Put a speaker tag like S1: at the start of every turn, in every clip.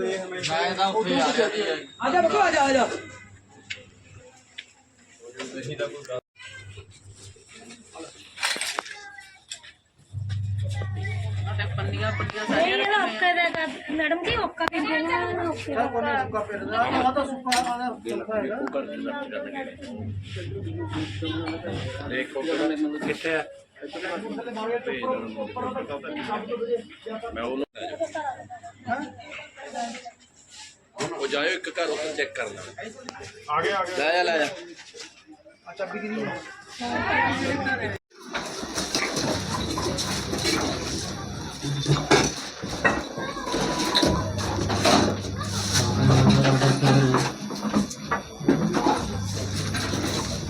S1: ਮੈਂ ਤਾਂ ਉੱਥੇ ਆ ਰਿਹਾ ਸੀ
S2: ਆ ਜਾ ਬੱਕੋ ਆ ਜਾ ਆ ਜਾ
S3: ਪੰਨੀਆਂ ਪੰਨੀਆਂ
S4: ਨਹੀਂ ਇਹਦਾ ਔਕਾ ਦਾ ਕਰ- ਮੈਡਮ ਜੀ ਔਕਾ ਵੀ ਦੇਣਾ ਔਕਾ
S1: ਦੇਖੋ ਕਿੱਥੇ ਆ ਮੈਂ ਉਹ ਉਹ ਜਾਇਓ ਇੱਕ ਘਰ ਉੱਥੇ ਚੈੱਕ ਕਰ ਲੈ ਆ ਗਿਆ ਆ ਗਿਆ ਲੈ ਜਾ ਲੈ ਜਾ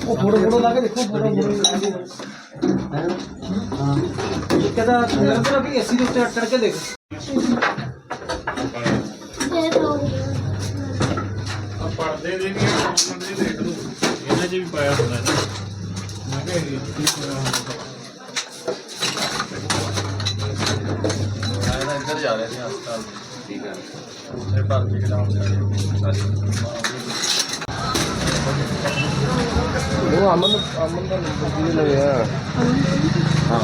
S2: ਉਹ ਫੋਟੋ ਫੋਟੋ ਲਾ ਕੇ ਦੇਖੋ ਫੋਟੋ ਫੋਟੋ ਲਾ ਕੇ ਹਾਂ ਇਹ ਕਹਦਾ ਨਿਰੰਤਰ ਵੀ ਏਸੀ ਦੇ ਉੱਤੇ ਅਟੜ ਕੇ ਦੇਖ
S4: ਦੇ ਦੋ
S5: ਪਰਦੇ ਦੇ ਵੀ ਕਮੈਂਟ ਦੇ ਦੇਖ ਲਓ ਇਹਨਾਂ 'ਚ ਵੀ ਪਾਇਆ ਹੁੰਦਾ ਹੈ ਮੈਂ ਕਿਹਾ ਇਹ ਕੀ ਹੋਇਆ ਹੁੰਦਾ
S1: ਮੈਂ ਤਾਂ ਇੱਧਰ ਜਾ ਰਿਹਾ ਸੀ ਹਸਪਤਾਲ ਠੀਕ ਹੈ ਇਹ ਭਰਤੀ ਕਰਾਉਣ ਜਾ ਰਿਹਾ ਉਹ ਅਮਨ ਅਮਨ ਦਾ ਨੰਬਰ ਕਿਹਦੇ ਲਵੇ ਆ? ਹਾਂ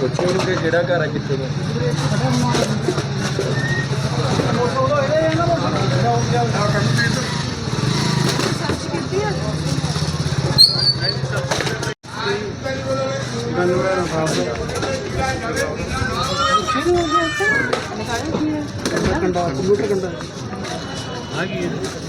S1: ਪੁੱਛੋ ਉਹਨੂੰ ਕਿ ਕਿਹੜਾ ਘਰ ਹੈ ਕਿੱਥੇ ਨੇ
S2: ਕੰਡਾ ਕੰਪਿਊਟਰ ਕੰਡਾ
S1: ਕਿਹੜਾ ਘਰ ਹੈ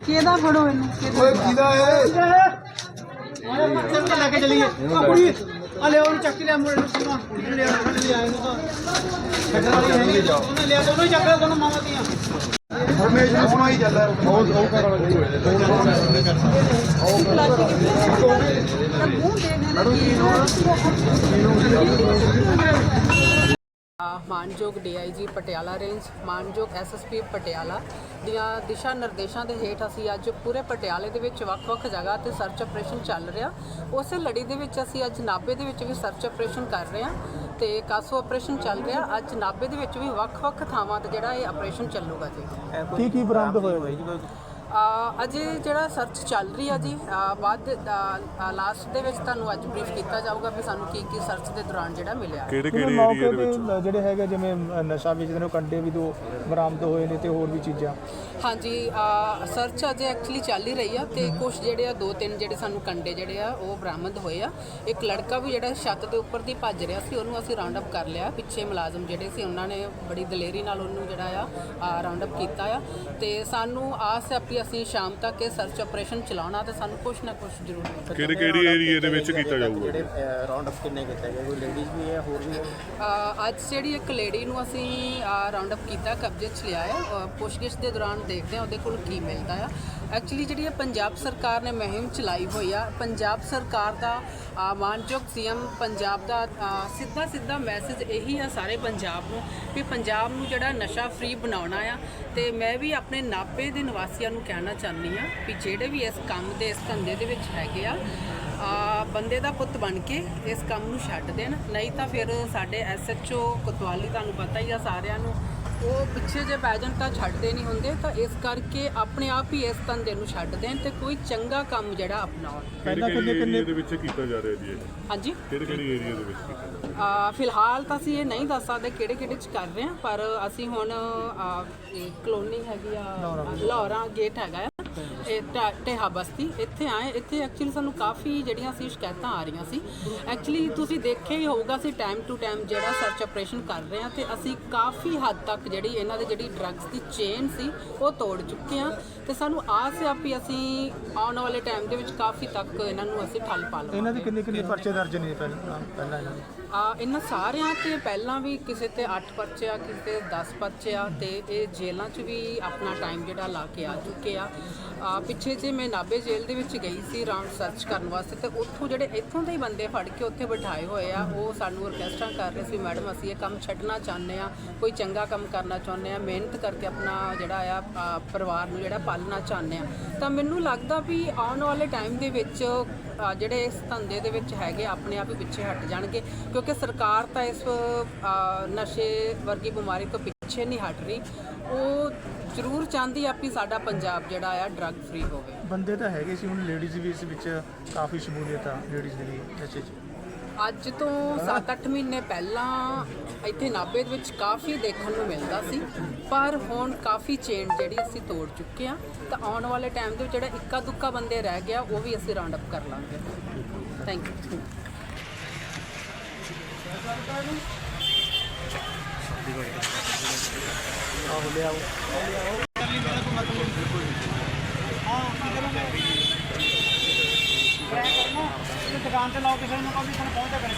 S2: ਕਿਹਦਾ ਫੜੋ ਇਹਨੂੰ? ਓਏ ਕਿਹਦਾ ਹੈ ਆਇਆ ਬੱਚੇ ਨੂੰ ਲੈ ਕੇ ਚਲੀਏ। ਆ ਕੁੜੀ ਆ ਲੈ ਉਹਨੂੰ ਚੱਕ ਲਿਆ ਮੁੰਡੇ ਨੂੰ ਨੂੰ ਲਿਆ ਕੱਢ ਲਿਆ ਇਹਨੂੰ ਤਾਂ। ਛੱਡਣ ਵਾਲੀ ਹੈ ਨਹੀਂ। ਉਹਨੇ ਲਿਆ ਦੋਨੋਂ ਚੱਕ ਲਿਆ ਦੋਨੋਂ ਮਾਵਾਂ ਦੀਆਂ
S5: ਹਰਮੇਸ਼ ਨੂੰ ਸਮਾਈ ਚੱਲਦਾ ਬਹੁਤ ਉਹ ਕਰ
S3: ਮਾਨਯੋਗ ਡੀਆਈਜੀ ਪਟਿਆਲਾ ਰੇਂਜ ਮਾਨਯੋਗ ਐਸਐਸਪੀ ਪਟਿਆਲਾ ਦੀਆਂ ਦਿਸ਼ਾ ਨਿਰਦੇਸ਼ਾਂ ਦੇ ਹੇਠ ਅਸੀਂ ਅੱਜ ਪੂਰੇ ਪਟਿਆਲੇ ਦੇ ਵਿੱਚ ਵੱਖ-ਵੱਖ ਜਗ੍ਹਾ ਤੇ ਸਰਚ ਆਪਰੇਸ਼ਨ ਚੱਲ ਰਿਹਾ। ਉਸੇ ਲੜੀ ਦੇ ਵਿੱਚ ਅਸੀਂ ਅੱਜ ਨਾਭੇ ਦੇ ਵਿੱਚ ਵੀ ਸਰਚ ਆਪਰੇਸ਼ਨ ਕਰ ਰਹੇ ਹਾਂ। ਤੇ ਕਾਸੋ ਆਪਰੇਸ਼ਨ ਚੱਲ ਰਿਹਾ। ਅੱਜ ਨਾਭੇ ਦੇ ਵਿੱਚ ਵੀ ਵੱਖ-ਵੱਖ ਥਾਵਾਂ ਤੇ ਜਿਹੜਾ ਇਹ ਆਪਰੇਸ਼ਨ ਚੱਲੂਗਾ ਜੀ।
S2: ਕੀ ਕੀ ਬਰਾਮਦ ਹੋਇਆ
S3: ਅ, ਅਜੇ ਜਿਹੜਾ ਸਰਚ ਚੱਲ ਰਹੀ ਆ ਜੀ ਬਾਅਦ ਲਾਸਟ ਦੇ ਵਿੱਚ ਤੁਹਾਨੂੰ ਅੱਜ ਬਰੀਫ ਕੀਤਾ ਜਾਊਗਾ ਵੀ ਸਾਨੂੰ ਕੀ ਕੀ ਸਰਚ ਦੇ ਦੌਰਾਨ ਜਿਹੜਾ ਮਿਲਿਆ।
S6: ਕਿਹੜੇ ਕਿਹੜੇ ਏਰੀਆ ਦੇ ਵਿੱਚ?
S7: ਜਿਹੜੇ ਹੈਗੇ ਜਿਵੇਂ ਨਸ਼ਾ ਵੇਚਦੇ ਨੇ ਉਹ ਕੰਡੇ ਵੀ ਦੋ ਬਰਾਮਦ ਹੋਏ ਨੇ ਤੇ ਹੋਰ ਵੀ ਚੀਜ਼ਾਂ।
S3: ਹਾਂਜੀ ਸਰਚ ਅਜੇ ਐਕਚੁਅਲੀ ਚੱਲ ਹੀ ਰਹੀ ਆ ਤੇ ਕੁਝ ਜਿਹੜੇ ਆ ਦੋ ਤਿੰਨ ਜਿਹੜੇ ਸਾਨੂੰ ਕੰਡੇ ਜਿਹੜੇ ਆ ਉਹ ਬਰਾਮਦ ਹੋਏ ਆ। ਇੱਕ ਲੜਕਾ ਵੀ ਜਿਹੜਾ ਛੱਤ ਦੇ ਉੱਪਰ ਦੀ ਭੱਜ ਰਿਹਾ ਸੀ ਉਹਨੂੰ ਅਸੀਂ ਰਾਉਂਡ ਅਪ ਕਰ ਲਿਆ। ਪਿੱਛੇ ਮੁਲਾਜ਼ਮ ਜਿਹੜੇ ਸੀ ਉਹਨਾਂ ਨੇ ਬੜੀ ਦਲੇਰੀ ਨਾਲ ਉਹਨੂੰ ਜਿਹੜਾ ਆ ਰਾਉਂਡ ਅਪ ਕੀਤਾ ਆ ਤੇ ਸਾਨੂੰ ਆਸ ਹੈ ਵੀ ਅਸੀਂ ਸ਼ਾਮ ਤੱਕ ਇਹ ਸਰਚ ਆਪਰੇਸ਼ਨ ਚਲਾਉਣਾ ਤੇ ਸਾਨੂੰ ਕੁਝ ਨਾ ਕੁਝ ਜ਼ਰੂਰ ਮਿਲੇਗਾ।
S6: ਕਿਹੜੇ ਕਿਹੜੇ ਏਰੀਆ ਦੇ ਵਿੱਚ ਕੀਤਾ ਜਾਊਗਾ?
S7: ਰਾਉਂਡ ਅਪ ਕਿੰਨੇ ਕੀਤੇ ਗਏ ਕੋਈ ਲੇਡੀਜ਼ ਵੀ ਹੈ ਹੋਰ ਵੀ ਹੈ?
S3: ਅ, ਅੱਜ ਜਿਹੜੀ ਇੱਕ ਲੇਡੀ ਨੂੰ ਅਸੀਂ ਰਾਉਂਡ ਅਪ ਕੀਤਾ ਕਬਜ਼ੇ 'ਚ ਲਿਆ ਹੈ ਪੁੱਛਗਿੱਛ ਦੇ ਦੌਰਾਨ ਦੇਖਦੇ ਹਾਂ ਉਹਦੇ ਕੋਲ ਕੀ ਮਿਲਦਾ ਆ। ਐਕਚੁਅਲੀ ਜਿਹੜੀ ਇਹ ਪੰਜਾਬ ਸਰਕਾਰ ਨੇ ਮੁਹਿੰਮ ਚਲਾਈ ਹੋਈ ਆ ਪੰਜਾਬ ਸਰਕਾਰ ਦਾ ਅ, ਮਾਨਯੋਗ ਸੀਐਮ ਪੰਜਾਬ ਦਾ ਸਿੱਧਾ ਸਿੱਧਾ ਮੈਸੇਜ ਇਹੀ ਆ ਸਾਰੇ ਪੰਜਾਬ ਨੂੰ ਕਿ ਪੰਜਾਬ ਨੂੰ ਜਿਹੜਾ ਨਸ਼ਾ ਫ੍ਰੀ ਬਣਾਉਣਾ ਆ ਤੇ ਮੈਂ ਵੀ ਆਪਣੇ ਨਾਪੇ ਦੇ ਨਿਵਾਸੀਆਂ ਨੂੰ ਕਹਿਣਾ ਚਾਹੁੰਦੀ ਆ ਵੀ ਜਿਹੜੇ ਵੀ ਇਸ ਕੰਮ ਦੇ ਇਸ ਧੰਦੇ ਦੇ ਵਿੱਚ ਹੈਗੇ ਆ ਆ ਬੰਦੇ ਦਾ ਪੁੱਤ ਬਣ ਕੇ ਇਸ ਕੰਮ ਨੂੰ ਛੱਡ ਦੇਣ। ਨਹੀਂ ਤਾਂ ਫਿਰ ਸਾਡੇ ਐਸਐਚਓ ਕੋਤਵਾਲੀ ਤੁਹਾਨੂੰ ਪਤਾ ਹੀ ਆ ਸਾਰਿਆਂ ਨੂੰ ਉਹ ਪਿੱਛੇ ਜੇ ਪੈ ਜਾਣ ਤਾਂ ਛੱਡਦੇ ਨਹੀਂ ਹੁੰਦੇ ਤਾਂ ਇਸ ਕਰਕੇ ਆਪਣੇ ਆਪ ਹੀ ਇਸ ਧੰਦੇ ਨੂੰ ਛੱਡ ਦੇਣ ਤੇ ਕੋਈ ਚੰਗਾ ਕੰਮ ਜਿਹੜਾ ਅਪਣਾਉਣ।
S6: ਕਿਹੜੇ ਕਿਹੜੇ ਏਰੀਆ ਦੇ ਵਿੱਚ ਕੀਤਾ ਜਾ ਰਿਹਾ ਜੀ ਇਹ?
S3: ਹਾਂਜੀ?
S6: ਕਿਹੜੇ ਕਿਹੜੇ ਏਰੀਆ ਦੇ ਵਿੱਚ ਕੀਤਾ ਜਾ ਰਿਹਾ?
S3: ਆ ਫਿਲਹਾਲ ਤਾਂ ਅਸੀਂ ਇਹ ਨਹੀਂ ਦੱਸ ਸਕਦੇ ਕਿਹੜੇ ਕਿਹੜੇ ਚ ਕਰ ਰਹੇ ਹਾਂ ਪਰ ਅਸੀਂ ਹੁਣ ਆ, ਇਹ ਕਲੋਨੀ ਹੈਗੀ ਆ ਲਾਹੌਰਾਂ ਗੇਟ ਹੈਗਾ ਆ। ਇਹ ਢਾ- ਢੇਹਾ ਬਸਤੀ, ਇੱਥੇ ਆਏ, ਇੱਥੇ ਐਕਚੁਅਲੀ ਸਾਨੂੰ ਕਾਫੀ ਜਿਹੜੀਆਂ ਸੀ ਸ਼ਿਕਾਇਤਾਂ ਆ ਰਹੀਆਂ ਸੀ। ਐਕਚੁਅਲੀ ਤੁਸੀਂ ਦੇਖਿਆ ਹੀ ਹੋਊਗਾ ਅਸੀਂ ਟਾਈਮ ਟੂ ਟਾਈਮ ਜਿਹੜਾ ਸਰਚ ਆਪਰੇਸ਼ਨ ਕਰ ਰਹੇ ਹਾਂ ਤੇ ਅਸੀਂ ਕਾਫੀ ਹੱਦ ਤੱਕ ਜਿਹੜੀ ਇਹਨਾਂ ਦੇ ਜਿਹੜੀ ਡਰੱਗਸ ਦੀ ਚੇਨ ਸੀ, ਉਹ ਤੋੜ ਚੁੱਕੇ ਹਾਂ ਤੇ ਸਾਨੂੰ ਆਸ ਹੈ ਵੀ ਅਸੀਂ ਆਉਣ ਵਾਲੇ ਟਾਈਮ ਦੇ ਵਿੱਚ ਕਾਫੀ ਤੱਕ ਇਹਨਾਂ ਨੂੰ ਅਸੀਂ ਠੱਲ ਪਾ ਲਵਾਂਗੇ।
S7: ਇਹਨਾਂ ਦੇ ਕਿੰਨੇ ਕਿੰਨੇ ਪਰਚੇ ਦਰਜ ਨੇ ਪਹਿਲਾਂ ਪਹਿਲਾਂ ਇਹਨਾਂ ਦੇ?
S3: ਆ, ਇਹਨਾਂ ਸਾਰਿਆਂ ਤੇ ਪਹਿਲਾਂ ਵੀ ਕਿਸੇ ਤੇ 8 ਪਰਚੇ ਆ, ਕਿਸੇ ਤੇ 10 ਪਰਚੇ ਆ ਤੇ ਇਹ ਜੇਲ੍ਹਾਂ 'ਚ ਵੀ ਆਪਣਾ ਟਾਈਮ ਜਿਹੜਾ ਲਾ ਕੇ ਆ ਚੁੱਕੇ ਆ। ਆ, ਪਿੱਛੇ ਜੇ ਮੈਂ ਨਾਭੇ ਜੇਲ੍ਹ ਦੇ ਵਿੱਚ ਗਈ ਸੀ ਰਾਉਂਡ ਸਰਚ ਕਰਨ ਵਾਸਤੇ ਤੇ ਉੱਥੋਂ ਜਿਹੜੇ ਇੱਥੋਂ ਦੇ ਹੀ ਬੰਦੇ ਫੜ ਕੇ ਉੱਥੇ ਬਿਠਾਏ ਹੋਏ ਆ, ਉਹ ਸਾਨੂੰ ਰਿਕਵੈਸਟਾਂ ਕਰ ਰਹੇ ਸੀ, ਮੈਡਮ, ਅਸੀਂ ਇਹ ਕੰਮ ਛੱਡਣਾ ਚਾਹੁੰਦੇ ਆ, ਕੋਈ ਚੰਗਾ ਕੰਮ ਕਰਨਾ ਚਾਹੁੰਦੇ ਆ, ਮਿਹਨਤ ਕਰਕੇ ਆਪਣਾ ਜਿਹੜਾ ਆ ਪਰਿਵਾਰ ਨੂੰ ਜਿਹੜਾ ਪਾਲਣਾ ਚਾਹੁੰਦੇ ਆ। ਤਾਂ ਮੈਨੂੰ ਲੱਗਦਾ ਵੀ ਆਉਣ ਵਾਲੇ ਟਾਈਮ ਦੇ ਵਿੱਚ ਜਿਹੜੇ ਇਸ ਧੰਦੇ ਦੇ ਵਿੱਚ ਹੈਗੇ ਆਪਣੇ ਆਪ ਹੀ ਪਿੱਛੇ ਹਟ ਜਾਣਗੇ ਕਿਉਂਕਿ ਸਰਕਾਰ ਤਾਂ ਇਸ ਨਸ਼ੇ ਵਰਗੀ ਬਿਮਾਰੀ ਤੋਂ ਪਿੱਛੇ ਨਹੀਂ ਹਟ ਰਹੀ। ਉਹ ਜ਼ਰੂਰ ਚਾਹੁੰਦੀ ਆ ਵੀ ਸਾਡਾ ਪੰਜਾਬ ਜਿਹੜਾ ਆ ਡਰੱਗ ਫ੍ਰੀ ਹੋਵੇ।
S7: ਬੰਦੇ ਤਾਂ ਹੈਗੇ ਸੀ ਹੁਣ ਲੇਡੀਜ਼ ਵੀ ਇਸ ਵਿੱਚ ਕਾਫੀ ਸ਼ਮੂਲੀਅਤ ਆ ਲੇਡੀਜ਼ ਦੀ ਵੀ ਨਸ਼ੇ 'ਚ।
S3: ਅੱਜ ਤੋਂ 7-8 ਮਹੀਨੇ ਪਹਿਲਾਂ ਇੱਥੇ ਨਾਭੇ ਦੇ ਵਿੱਚ ਕਾਫੀ ਦੇਖਣ ਨੂੰ ਮਿਲਦਾ ਸੀ ਪਰ ਹੁਣ ਕਾਫੀ ਚੇਨ ਜਿਹੜੀ ਅਸੀਂ ਤੋੜ ਚੁੱਕੇ ਆ ਤਾਂ ਆਉਣ ਵਾਲੇ ਟਾਈਮ ਦੇ ਵਿੱਚ ਜਿਹੜਾ ਇੱਕਾ ਦੁੱਕਾ ਬੰਦੇ ਰਹਿ ਗਿਆ ਉਹ ਵੀ ਅਸੀਂ ਰਾਉਂਡ ਅਪ ਕਰ ਲਾਂਗੇ। ਥੈਂਕ ਯੂ
S7: ਆਹੋ ਲਿਆਓ
S2: ਦੁਕਾਨ ਤੇ ਲਾਓ ਕਿਸੇ ਨੂੰ ਕਹੋ ਵੀ ਤੁਹਾਨੂੰ ਪਹੁੰਚਦਾ ਕਰੇ